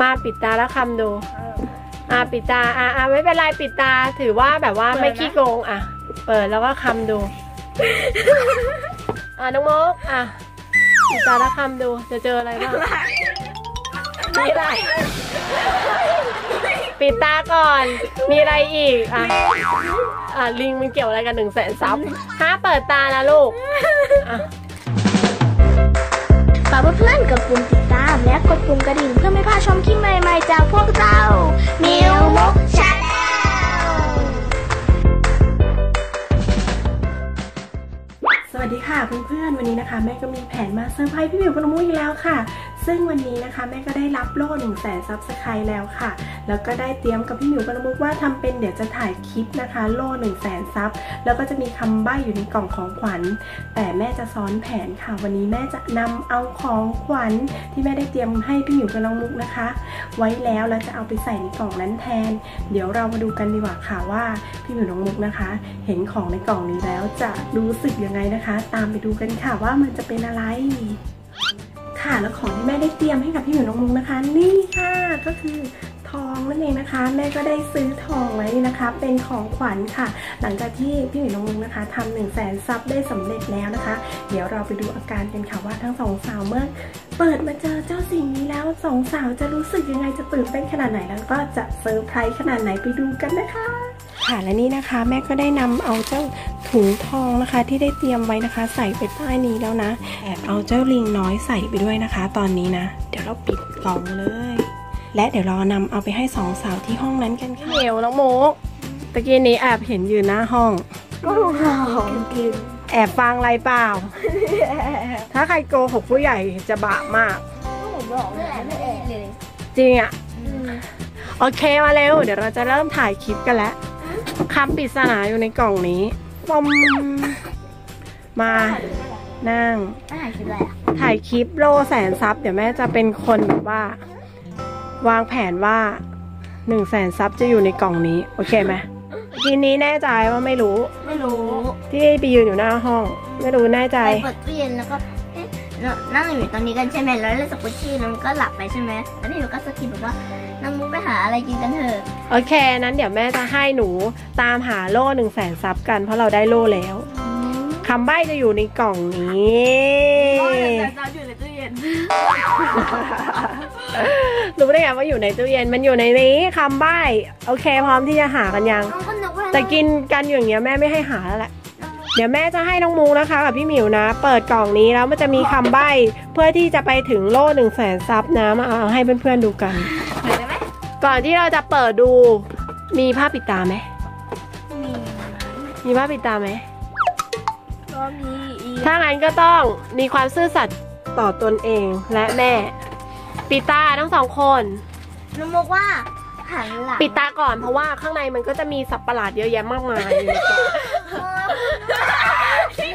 มาปิดตาแล้วคำดู อะปิดตา อะอะไม่เป็นไรปิดตา ถือว่าแบบว่าไม่ขี้โกงอะ เปิดแล้วก็คำดู อะน้องโมกอะปิดตาแล้วคำดู จะเจออะไรบ้างมีอะไร ปิดตาก่อน มีอะไรอีก อะ อะลิงมันเกี่ยวอะไรกันหนึ่งแสนซับห้ามเปิดตานะลูก อะฝากเพื่อนๆกดปุ่มติดตาม และกดปุ่มกระดิ่งเพื่อไม่พลาดชมคลิปใหม่ๆจากพวกเรา มิวมุกชาแนลสวัสดีค่ะเพื่อนๆวันนี้นะคะ แม่ก็มีแผนมาเซอร์ไพรส์พี่มิวกับน้องมุ้ยอีกแล้วค่ะ ซึ่งวันนี้นะคะแม่ก็ได้รับโล่1นึ่งแสนซับสไครต์แล้วค่ะ แล้วก็ได้เตรียมกับพี่หมิวกับน้องมุกว่าทำเป็นเดี๋ยวจะถ่ายคลิปนะคะ โล่1นึ่งแสนซับแล้วก็จะมีคำใบ้อยู่ในกล่องของขวัญ แต่แม่จะซ้อนแผนค่ะ วันนี้แม่จะนำเอาของขวัญที่แม่ได้เตรียมให้พี่หมิวกับน้องมุกนะคะ ไว้แล้วแล้วจะเอาไปใส่ในกล่องนั้นแทน เดี๋ยวเรามาดูกันดีกว่าค่ะว่าพี่หมิวน้องมุกนะคะ เห็นของในกล่องนี้แล้วจะรู้สึกยังไงนะคะ ตามไปดูกันค่ะว่ามันจะเป็นอะไร ค่ะแล้วของที่แม่ได้เตรียมให้กับพี่หมิวน้องมุกนะคะ นี่ค่ะก็คือทองนั่นเองนะคะ แม่ก็ได้ซื้อทองไว้นะคะ เป็นของขวัญค่ะ หลังจากที่พี่หมิวน้องมุกนะคะทำหนึ่งแสนซับได้สำเร็จแล้วนะคะ เดี๋ยวเราไปดูอาการกันค่ะว่าทั้งสองสาวเมื่อเปิดมาเจอเจ้าสิ่งนี้แล้วสองสาวจะรู้สึกยังไงจะตื่นเต้นขนาดไหนแล้วก็จะเซอร์ไพรส์ขนาดไหนไปดูกันนะคะค่ะและนี่นะคะแม่ก็ได้นำเอาเจ้า ถุงทองนะคะที่ได้เตรียมไว้นะคะ ใส่ไปใต้นี้แล้วนะแอบเอาเจ้าลิงน้อยใส่ไปด้วยนะคะ ตอนนี้นะ เดี๋ยวเราปิดกล่องเลย และเดี๋ยวเรานำเอาไปให้สองสาวที่ห้องนั้นกันค่ะเดี๋ยวน้องโมกตะกี้นี้แอบเห็นอยู่หน้าห้องก็หอมกินแอบฟังอะไรเปล่า ถ้าใครโกหกผู้ใหญ่จะบาปมากผมบอกเลยไม่เองเลยจริงอะโอเคมาเร็ว เดี๋ยวเราจะเริ่มถ่ายคลิปกันแล้วคำปริศนาอยู่ในกล่องนี้ ปอมมานั่งไม่หายคิดอะไรอะถ่ายคลิปโลแสนซับเดี๋ยวแม่จะเป็นคนแบบว่า วางแผนว่าหนึ่งแสนซับจะอยู่ในกล่องนี้ โอเคไหมทีนี้แน่ใจว่าไม่รู้ ไม่รู้ ที่ไปยืนอยู่หน้าห้อง ไม่รู้แน่ใจ ไปเปิดตู้เย็นแล้วก็เอ๊ะ นั่งอยู่ตรงนี้กันใช่ไหมแล้วเล่นสกุชชี่แล้วมันก็หลับไปใช่ไหมแล้วนี่หนูก็สกิปบอกว่าน้ำมุกไปหาอะไรกินกันเถอะโอเค นั้นเดี๋ยวแม่จะให้หนูตามหาโล่หนึ่งแสนซับกันเพราะเราได้โล่แล้วคำใบ้จะอยู่ในกล่องนี้อยู่ในตู้เย็นรู้ได้ไงว่าอยู่ในตู้เย็นมันอยู่ในนี้คำใบ้โอเค พร้อมที่จะหากันยังน้องก็นึกว่าแต่กินกันอยู่อย่างเงี้ยแม่ไม่ให้หาแล้วแหละ เดี๋ยวแม่จะให้น้องมูนะคะกับพี่หมิวนะ เปิดกล่องนี้แล้วมันจะมีคำใบ้เพื่อที่จะไปถึงโล่หนึ่งแสนซับนะมาเอาให้เพื่อนๆดูกัน เปิดได้ไหมก่อนที่เราจะเปิดดูมีผ้าปิดตาไหมมีมีผ้าปิดตาไหมก็มีอีกถ้างั้นก็ต้องมีความซื่อสัตย์ต่อตนเองและแม่ ปิดตาทั้งสองคน น้องมุกว่าหันหลังปิดตาก่อนเพราะว่าข้างในมันก็จะมีสับประหลาดเยอะแยะมากมาย จริ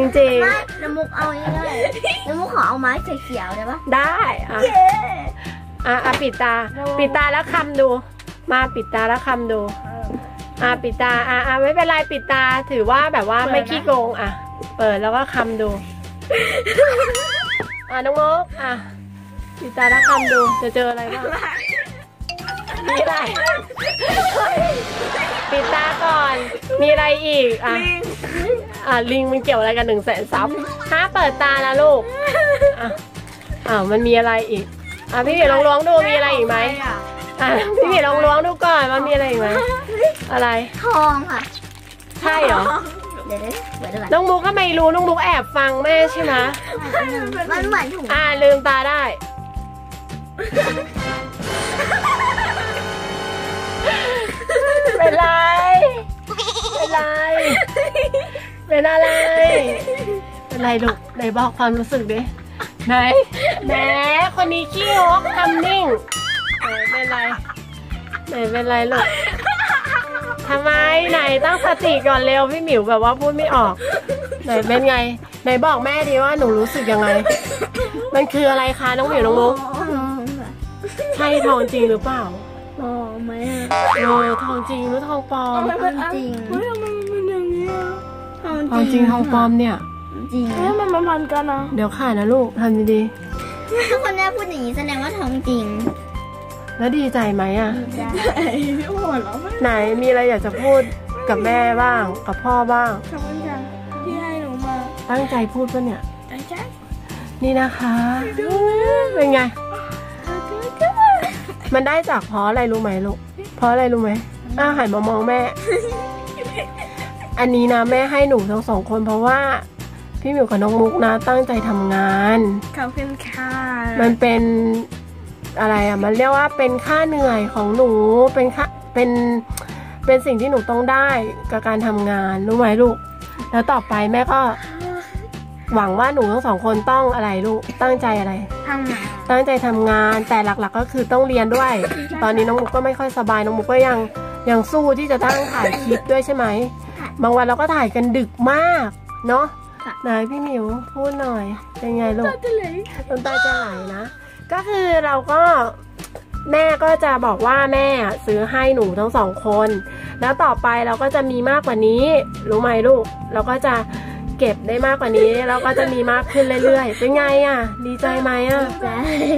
งจริงไม่น้ำมุกเอาง่ายๆน้ำมุกขอเอาไม้เขียวๆได้ปะๆได้อะอะอะปิดตา ปิดตาแล้วคำดู มาปิดตาแล้วคำดู อะปิดตา อะอะไม่เป็นไรปิดตา ถือว่าแบบว่าไม่ขี้โกงอะ เปิดแล้วก็คำดู อะน้องโมกอะปิดตาแล้วคำดูจะเจออะไรบ้างมีอะไร ปิดตาก่อน มีอะไรอีก อะ อะ ลิงมันเกี่ยวอะไรกันหนึ่งแสนซับห้ามเปิดตานะลูก อะอ้าวมันมีอะไรอีก อะพี่หมีลองล้วงดูมีอะไรอีกไหมอะพี่หมีลองล้วงดูก่อนมันมีอะไรอีกไหมอะไร ทองค่ะ ใช่เหรอเดี๋ยวเดี๋ยวเดี๋ยวเดี๋ยวน้องมุกก็ไม่รู้น้องมุกแอบฟังแม่ใช่ไหมมันเหมือนถุงอ่าลืมตาได้ เป็นไร เป็นไร เป็นอะไร เป็นไรลูกไหนบอกความรู้สึกดิไหนแหมคนนี้ขี้งกทำนิ่งไหนเป็นไรไหนเป็นไรลูกทำไมไหนตั้งสติก่อนเร็วพี่หมิวแบบว่าพูดไม่ออก ไหนเป็นไง ไหนบอกแม่ดีว่าหนูรู้สึกยังไง มันคืออะไรคะน้องหมิวน้องมุกใช่ทองจริงหรือเปล่า ทองไหมเออทองจริงหรือทองปลอมจริงเฮ้ยทำไมมันเป็นอย่างนี้อะทองจริงทองปลอมเนี่ย จริง เฮ้ยมันมาพันกันนะเดี๋ยวค่ะนะลูกทำดีถ้าคนแม่พูดอย่างนี้แสดงว่าท้องจริงแล้วดีใจไหมอะพี่หัวเราะไม่ไหนมีอะไรอยากจะพูดกับแม่บ้าง กับพ่อบ้าง ขอบคุณค่ะที่ให้หนูมาตั้งใจพูดปะเนี่ย ไอ้แจ๊คนี่นะคะเป็นไง มันได้จากเพราะอะไรรู้ไหมลูก เพราะอะไรรู้ไหมอ้าวหันมามองแม่ อันนี้นะแม่ให้หนูทั้งสองคนเพราะว่า พี่หมิวกับน้องมุกนะ ตั้งใจทำงาน ขอบคุณค่ะมันเป็นอะไรอะ มันเรียกว่าเป็นค่าเหนื่อยของหนู เป็นค่า เป็น เป็นสิ่งที่หนูต้องได้กับการทำงาน รู้ไหมลูก แล้วต่อไปแม่ก็ หวังว่าหนูทั้งสองคนต้องอะไรลูก ตั้งใจอะไร ทำงานตั้งใจทำงานแต่หลักๆก็คือต้องเรียนด้วย ตอนนี้น้องมุกก็ไม่ค่อยสบายน้องมุกก็ยังยังสู้ที่จะตั้งถ่ายคลิปด้วยใช่ไหมบางวันเราก็ถ่ายกันดึกมากเนาะค่ะไหนพี่หมิวพูดหน่อยเป็นไงลูกจะเลยน้ำตาจะไหลนะ ก็คือเราก็แม่ก็จะบอกว่าแม่ซื้อให้หนูทั้งสองคน แล้วต่อไปเราก็จะมีมากกว่านี้ รู้ไหมลูก เราก็จะ เก็บได้มากกว่านี้เราก็จะมีมากขึ้นเรื่อยๆ เป็นไงอะ ดีใจไหมอะ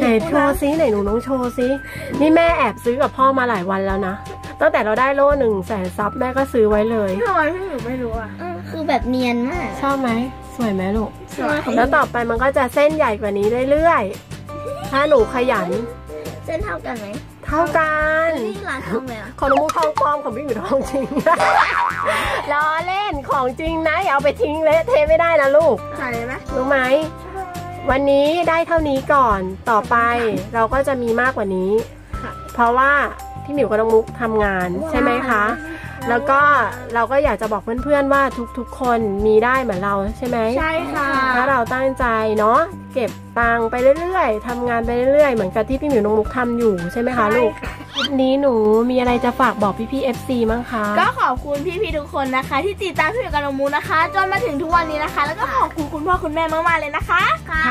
ไหนโชว์ซิไหนหนูน้องโชว์ซินี่แม่แอบซื้อกับพ่อมาหลายวันแล้วนะตั้งแต่เราได้โล่หนึ่งแสนซับแม่ก็ซื้อไว้เลยทำไมพี่หนูไม่รู้อะเออคือแบบเนียนมากชอบไหมสวยไหมลูกสวยแล้วต่อไปมันก็จะเส้นใหญ่กว่านี้เรื่อยๆถ้าหนูขยัน เส้นเท่ากันไหม เท่ากัน นี่ร้านทองเลยอะของน้องมุกทองปลอมของพี่อยู่ทองจริง ล้อเล่นของจริงนะอย่าเอาไปทิ้งเละเทไม่ได้นะลูกถ่ายเลยไหมรู้ไหม วันนี้ได้เท่านี้ก่อนต่อไปเราก็จะมีมากกว่านี้ เพราะว่าพี่หมิวกับน้องมุกทำงานใช่ไหมคะ แล้วก็เราก็อยากจะบอกเพื่อนๆว่าทุกๆคนมีได้เหมือนเราใช่ไหมใช่ค่ะถ้าเราตั้งใจเนาะเก็บตังค์ไปเรื่อยๆทำงานไปเรื่อยๆ เหมือนกับที่พี่หมิวน้องมุกทำอยู่ใช่ไหมคะลูกค ลิปนี้หนูมีอะไรจะฝากบอกพี่ๆ FC มั้งคะ ก็ขอบคุณพี่ๆทุกคนนะคะ ที่ติดตามพี่หมิวกับน้องมูนะคะ จนมาถึงทุกวันนี้นะคะ แล้วก็ขอบคุณคุณพ่อคุณแม่มากๆเลยนะคะ ค่ะ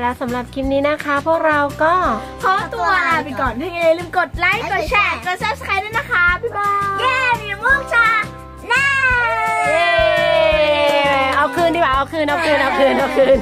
แล้วสำหรับคลิปนี้นะคะ พวกเราก็ขอตัวลาไปก่อนถ้าอย่างไรลืมกดไลค์กดแชร์กด subscribe ด้วยนะคะบ๊ายบายเย้มีมุกชาแน่เย้เอาคืนดีกว่าเอาคืนเอาคืนเอาคืนเอาคืน